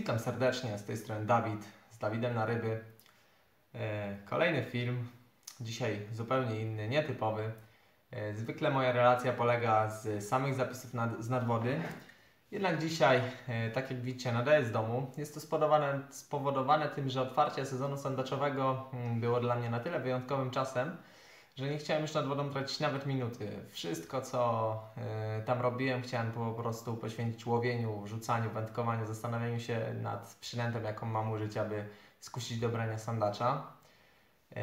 Witam serdecznie, z tej strony Dawid, z Dawidem na ryby. E, Kolejny film, dzisiaj zupełnie inny, nietypowy. E, Zwykle moja relacja polega z samych zapisów nad, z nadwody. Jednak dzisiaj, e, tak jak widzicie, nadaję z domu. Jest to spowodowane, spowodowane tym, że otwarcie sezonu sandaczowego mm, było dla mnie na tyle wyjątkowym czasem, że nie chciałem już nad wodą tracić nawet minuty. Wszystko, co y, tam robiłem, chciałem po prostu poświęcić łowieniu, rzucaniu, wędkowaniu, zastanawianiu się nad przynętą, jaką mam użyć, aby skusić do brania sandacza. Y,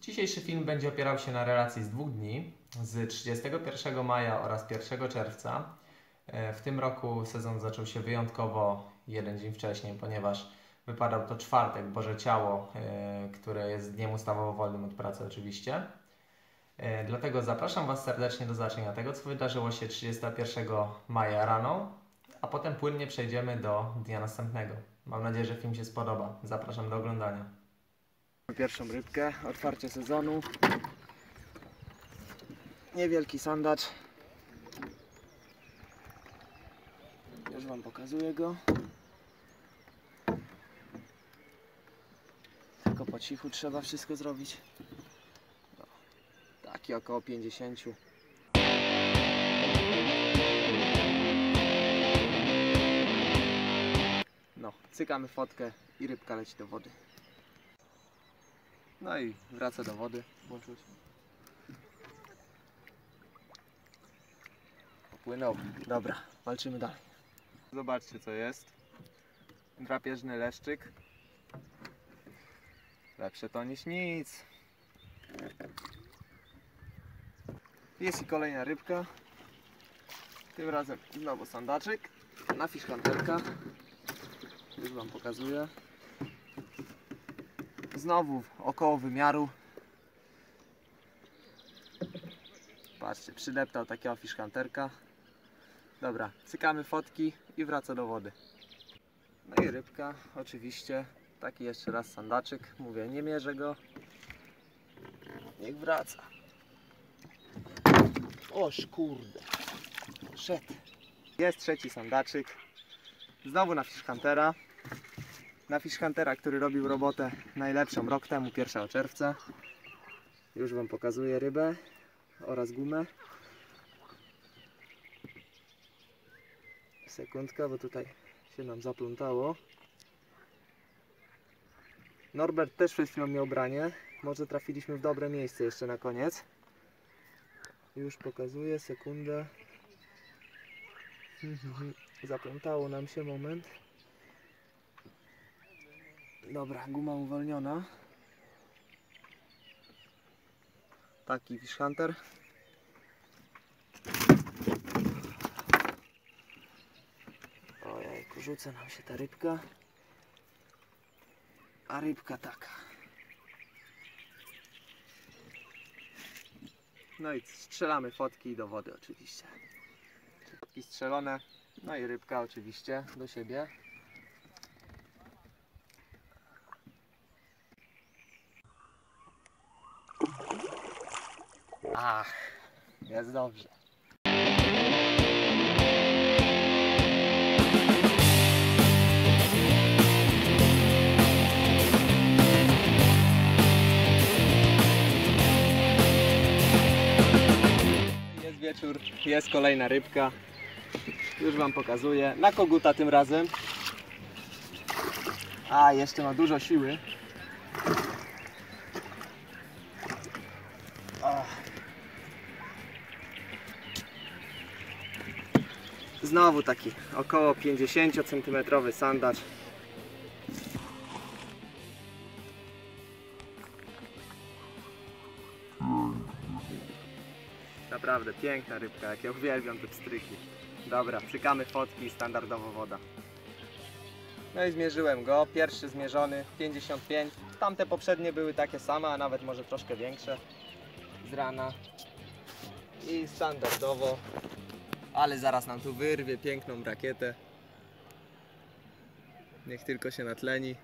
dzisiejszy film będzie opierał się na relacji z dwóch dni, z 31 maja oraz 1 czerwca. Y, w tym roku sezon zaczął się wyjątkowo jeden dzień wcześniej, ponieważ Wypadał to czwartek, Boże Ciało, e, które jest dniem ustawowo wolnym od pracy oczywiście. E, dlatego zapraszam Was serdecznie do zobaczenia tego, co wydarzyło się 31 maja rano, a potem płynnie przejdziemy do dnia następnego. Mam nadzieję, że film się spodoba. Zapraszam do oglądania. Pierwszą rybkę, otwarcie sezonu. Niewielki sandacz. Już Wam pokazuję go. Tylko po cichu trzeba wszystko zrobić. No, taki około 50. No, cykamy fotkę i rybka leci do wody. No i wraca do wody. Włączył się. Popłynął. Dobra, walczymy dalej. Zobaczcie co jest. Drapieżny leszczyk. Lepsze to niż nic. Jest i kolejna rybka. Tym razem znowu sandaczek. Na fiszkanterka. Już Wam pokazuję. Znowu około wymiaru. Patrzcie, przydeptał takiego fiszkanterka. Dobra, cykamy fotki i wraca do wody. No i rybka, oczywiście. Taki jeszcze raz sandaczyk. Mówię, nie mierzę go. Niech wraca. Oż kurde. Szedł. Jest trzeci sandaczyk. Znowu na Fishhuntera. Na Fishhuntera, który robił robotę najlepszą rok temu, 1 czerwca. Już Wam pokazuję rybę oraz gumę. Sekundka, bo tutaj się nam zaplątało. Norbert też przed chwilą miał branie. Może trafiliśmy w dobre miejsce jeszcze na koniec. Już pokazuję, sekundę. Zaplątało nam się moment. Dobra, guma uwolniona. Taki Fish Hunter. Ojej, rzuca nam się ta rybka. A rybka taka. No i strzelamy fotki do wody oczywiście. Fotki strzelone. No i rybka oczywiście do siebie. Ach, jest dobrze. Wieczór, jest kolejna rybka. Już Wam pokazuję. Na koguta tym razem. A, jeszcze ma dużo siły. Ach. Znowu taki około 50 cm sandacz. Naprawdę piękna rybka, jak ja uwielbiam te pstryki. Dobra, cykamy fotki, standardowo woda. No i zmierzyłem go, pierwszy zmierzony 55. Tamte poprzednie były takie same, a nawet może troszkę większe. Z rana. I standardowo. Ale zaraz nam tu wyrwie piękną rakietę. Niech tylko się natleni.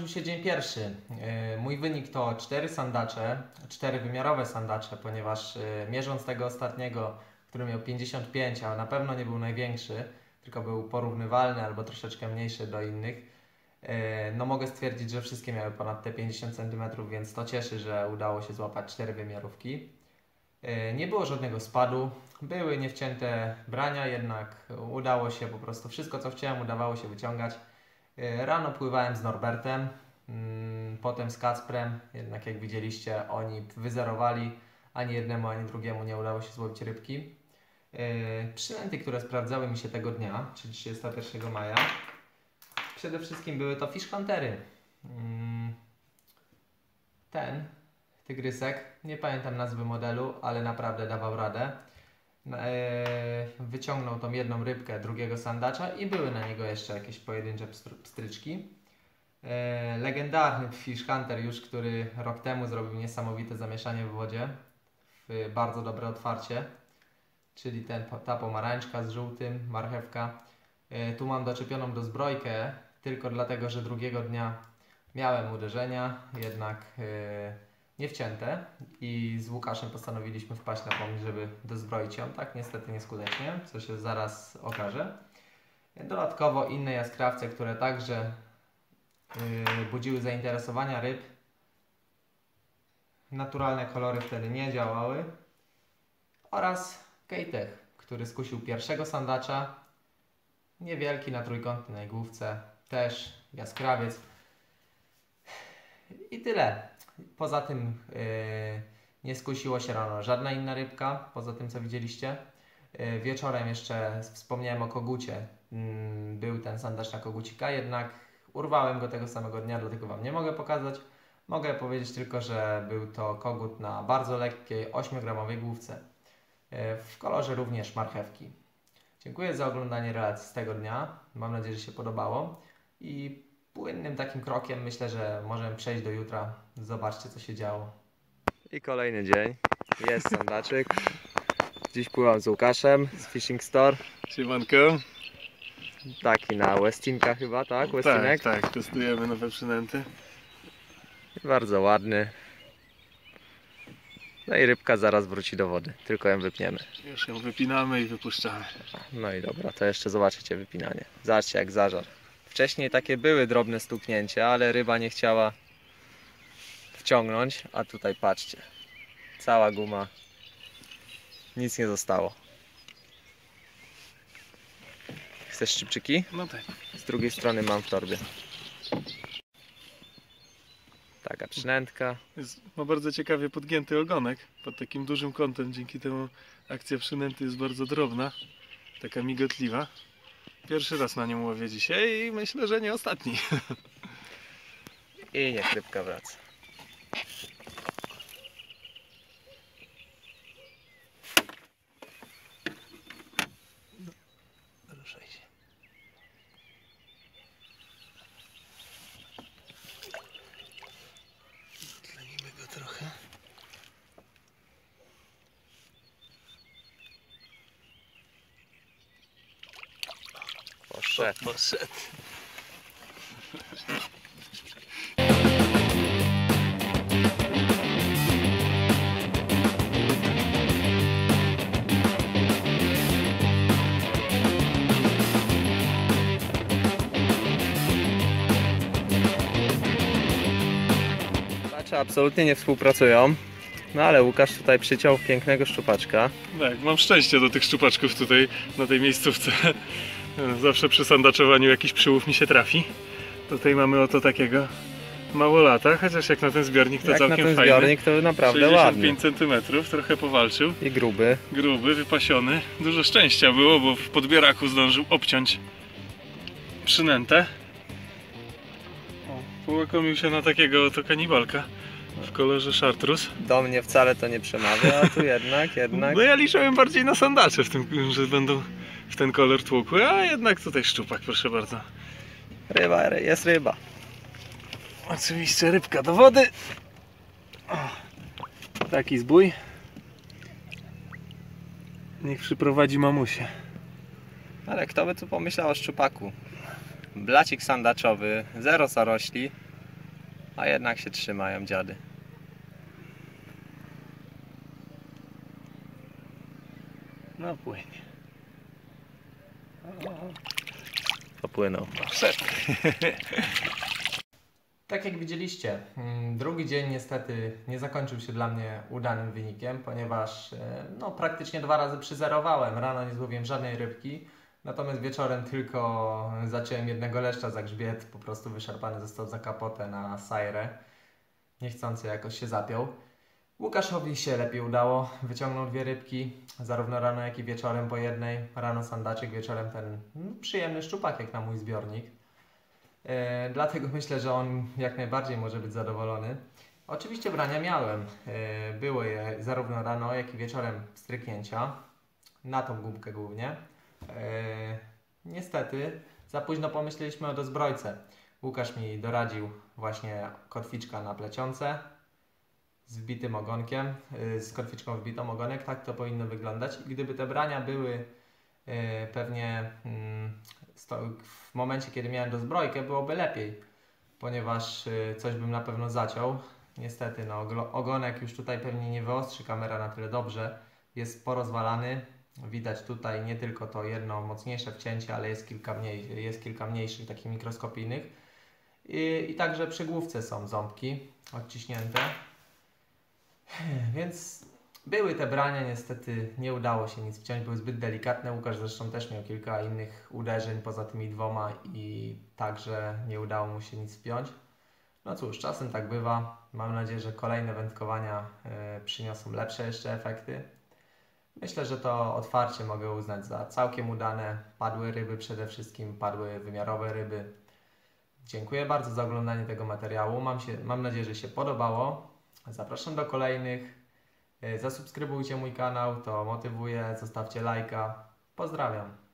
I zakończył się dzień pierwszy. Yy, Mój wynik to 4 sandacze, 4 wymiarowe sandacze, ponieważ yy, mierząc tego ostatniego, który miał 55, a na pewno nie był największy, tylko był porównywalny albo troszeczkę mniejszy do innych, yy, no mogę stwierdzić, że wszystkie miały ponad te 50 cm, więc to cieszy, że udało się złapać 4 wymiarówki. Nie było żadnego spadu, były niewcięte brania, jednak udało się po prostu wszystko co chciałem, udawało się wyciągać. Yy, Rano pływałem z Norbertem, mm, potem z Kacprem, jednak jak widzieliście oni wyzerowali, ani jednemu, ani drugiemu nie udało się złowić rybki. Yy, Przynęty, które sprawdzały mi się tego dnia, czyli 31 maja, przede wszystkim były to fish huntery. Mm, Ten tygrysek, nie pamiętam nazwy modelu, ale naprawdę dawał radę. E, Wyciągnął tą jedną rybkę drugiego sandacza i były na niego jeszcze jakieś pojedyncze pstr- pstryczki. E, Legendarny Fish Hunter już, który rok temu zrobił niesamowite zamieszanie w wodzie, w bardzo dobre otwarcie, czyli ten, ta pomarańczka z żółtym, marchewka. E, Tu mam doczepioną do zbrojkę, tylko dlatego, że drugiego dnia miałem uderzenia, jednak e, nie wcięte i z Łukaszem postanowiliśmy wpaść na pomysł, żeby dozbroić ją. Tak niestety nieskutecznie, co się zaraz okaże. Dodatkowo inne jaskrawce, które także yy, budziły zainteresowania ryb. Naturalne kolory wtedy nie działały. Oraz Kejtech, który skusił pierwszego sandacza. Niewielki na trójkątnej główce, też jaskrawiec. I tyle. Poza tym yy, nie skusiło się rano żadna inna rybka, poza tym co widzieliście. Yy, wieczorem jeszcze wspomniałem o kogucie. Mm, był ten sandacz na kogucika, jednak urwałem go tego samego dnia, dlatego Wam nie mogę pokazać. Mogę powiedzieć tylko, że był to kogut na bardzo lekkiej 8-gramowej główce. Yy, w kolorze również marchewki. Dziękuję za oglądanie relacji z tego dnia. Mam nadzieję, że się podobało. I płynnym takim krokiem myślę, że możemy przejść do jutra. Zobaczcie, co się działo. I kolejny dzień. Jest sandaczyk. Dziś pływam z Łukaszem z Fishing Store. Siemanko. Taki na Westinka chyba, tak? Tak, Westinek. tak, testujemy nowe przynęty. Bardzo ładny. No i rybka zaraz wróci do wody, tylko ją wypniemy. Już ją wypinamy i wypuszczamy. No i dobra, to jeszcze zobaczycie wypinanie. Zobaczcie jak zażar. Wcześniej takie były drobne stuknięcia, ale ryba nie chciała wciągnąć, a tutaj patrzcie. Cała guma. Nic nie zostało. Chcesz szczypczyki? No tak. Z drugiej strony mam w torbie. Taka przynętka. Jest, ma bardzo ciekawie podgięty ogonek pod takim dużym kątem. Dzięki temu akcja przynęty jest bardzo drobna. Taka migotliwa. Pierwszy raz na nią łowię dzisiaj i myślę, że nie ostatni. I niech rybka wraca. Poszedł. Patrzę, absolutnie nie współpracują. No ale Łukasz tutaj przyciął pięknego szczupaczka. Tak, mam szczęście do tych szczupaczków tutaj na tej miejscówce. Zawsze przy sandaczowaniu jakiś przyłów mi się trafi. Tutaj mamy oto takiego mało lata, chociaż jak na ten zbiornik to Jak na całkiem ten fajny. zbiornik to naprawdę ładny. 65 cm, trochę powalczył. I gruby. Gruby, wypasiony. Dużo szczęścia było, bo w podbieraku zdążył obciąć przynętę. O, Połakomił się na takiego oto kanibalka w kolorze chartreuse. Do mnie wcale to nie przemawia, a tu jednak, jednak. No ja liczyłem bardziej na sandacze w tym, że będą ten kolor tłukły, a jednak tutaj szczupak, proszę bardzo. Ryba, ry- jest ryba. Oczywiście rybka do wody. O, taki zbój. Niech przyprowadzi mamusię. Ale kto by tu pomyślał o szczupaku? Blacik sandaczowy, zero zarośli, a jednak się trzymają dziady. No płynie. Popłynął. Tak jak widzieliście, mm, drugi dzień niestety nie zakończył się dla mnie udanym wynikiem, ponieważ e, no, praktycznie dwa razy przyzerowałem. Rano nie złowiłem żadnej rybki, natomiast wieczorem tylko zaciąłem jednego leszcza za grzbiet, po prostu wyszarpany został za kapotę na sajrę. Niechcący jakoś się zapiął. Łukaszowi się lepiej udało, wyciągnął dwie rybki, zarówno rano jak i wieczorem po jednej. Rano sandaczek, wieczorem ten no, przyjemny szczupak jak na mój zbiornik. E, dlatego myślę, że on jak najbardziej może być zadowolony. Oczywiście brania miałem. E, były je zarówno rano, jak i wieczorem stryknięcia. Na tą gumkę głównie. E, niestety za późno pomyśleliśmy o dozbrojce. Łukasz mi doradził właśnie kotwiczka na plecionce z wbitym ogonkiem, y, z kotwiczką wbitą ogonek, tak to powinno wyglądać. Gdyby te brania były y, pewnie mm, w momencie, kiedy miałem dozbrojkę, byłoby lepiej, ponieważ y, coś bym na pewno zaciął. Niestety, no, ogonek już tutaj pewnie nie wyostrzy kamera na tyle dobrze. Jest porozwalany. Widać tutaj nie tylko to jedno mocniejsze wcięcie, ale jest kilka, mniej, jest kilka mniejszych, takich mikroskopijnych. I, I także przy główce są ząbki odciśnięte. Więc były te brania, niestety nie udało się nic wciąć, były zbyt delikatne. Łukasz zresztą też miał kilka innych uderzeń poza tymi dwoma i także nie udało mu się nic wpiąć. No cóż, czasem tak bywa. Mam nadzieję, że kolejne wędkowania e, przyniosą lepsze jeszcze efekty. Myślę, że to otwarcie mogę uznać za całkiem udane. Padły ryby przede wszystkim, padły wymiarowe ryby. Dziękuję bardzo za oglądanie tego materiału. Mam, się, mam nadzieję, że się podobało. Zapraszam do kolejnych. E, Zasubskrybujcie mój kanał, to motywuje. Zostawcie lajka. Pozdrawiam.